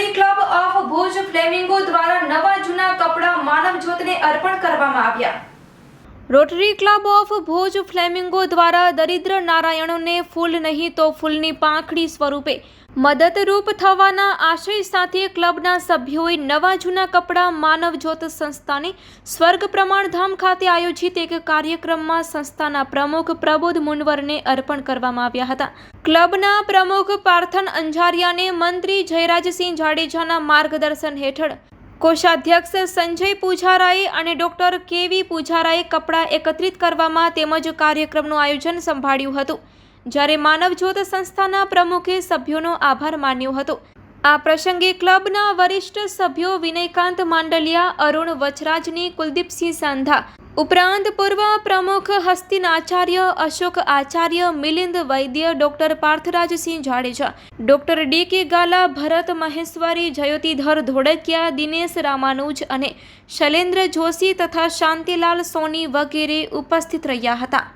Rotary Club of Bhuj Flamingo દ્વારા નવા જૂના કપડાં માનવ જ્યોતને અર્પણ કરવામાં આવ્યા. Rotary Club of Bhuj Flamingo દ્વારા દરિદ્ર નારાયણોને ફૂલ નહીં તો ફૂલની પાંખડી સ્વરૂપે મદદરૂપ થવાના આશય સાથે ક્લબના સભ્યોએ નવા જૂના કપડાં માનવજ્યોત સંસ્થાને સ્વર્ગ પ્રમાણધામ ખાતે આયોજિત એક કાર્યક્રમમાં સંસ્થાના પ્રમુખ પ્રબોધ મુનવરને અર્પણ કરવામાં આવ્યા હતા. ક્લબના પ્રમુખ પાર્થન અંજારિયાને મંત્રી જયરાજસિંહ જાડેજાના માર્ગદર્શન હેઠળ કોષાધ્યક્ષ સંજય પૂજારાએ અને ડોક્ટર કેવી પૂજારાએ કપડાં એકત્રિત કરવામાં તેમજ કાર્યક્રમનું આયોજન સંભાળ્યું હતું. જ્યારે માનવજ્યોત સંસ્થાના પ્રમુખે સભ્યોનો આભાર માન્યો હતો. આ પ્રસંગે ક્લબના વરિષ્ઠ સભ્યો વિનયકાંત માંડલિયા, અરુણ વચરાજની, કુલદીપસિંહ સાંધા ઉપરાંત પૂર્વ પ્રમુખ Hastin Acharya Ashok Acharya, Milind Vaidya, doctor Parthrajsinh Jadeja, doctor D K Gala, Bharat Maheshwari, જયોતિધર Dholakia, Dinesh Ramanuj અને શૈલેન્દ્ર જોશી તથા શાંતિલાલ સોની વગેરે ઉપસ્થિત રહ્યા હતા.